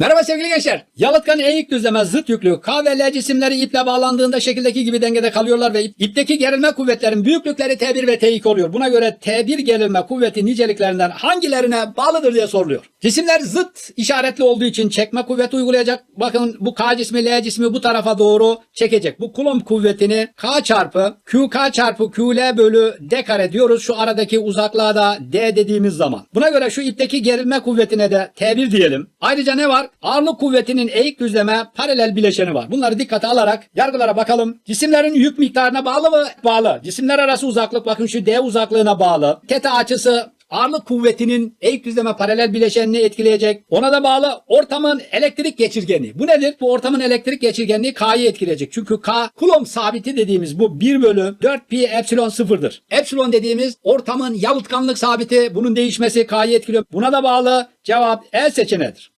Merhaba sevgili gençler. Yalıtkan eğik düzleme zıt yüklü K ve L cisimleri iple bağlandığında şekildeki gibi dengede kalıyorlar ve ip- ipteki gerilme kuvvetlerin büyüklükleri T1 ve T2 oluyor. Buna göre T1 gerilme kuvveti niceliklerinden hangilerine bağlıdır diye soruluyor. Cisimler zıt işaretli olduğu için çekme kuvveti uygulayacak. Bakın bu K cismi L cismi bu tarafa doğru çekecek. Bu Coulomb kuvvetini K çarpı QK çarpı QL bölü D kare diyoruz. Şu aradaki uzaklığa da D dediğimiz zaman. Buna göre şu ipteki gerilme kuvvetine de T1 diyelim. Ayrıca ne var? Ağırlık kuvvetinin eğik düzleme paralel bileşeni var. Bunları dikkate alarak yargılara bakalım. Cisimlerin yük miktarına bağlı mı? Bağlı. Cisimler arası uzaklık bakın şu D uzaklığına bağlı. Teta açısı ağırlık kuvvetinin eğik düzleme paralel bileşenini etkileyecek. Ona da bağlı ortamın elektrik geçirgenliği. Bu nedir? Bu ortamın elektrik geçirgenliği K'yı etkileyecek. Çünkü K Coulomb sabiti dediğimiz bu 1 bölü 4 pi epsilon sıfırdır. Epsilon dediğimiz ortamın yalıtkanlık sabiti. Bunun değişmesi K'yı etkiliyor. Buna da bağlı cevap E seçeneğidir.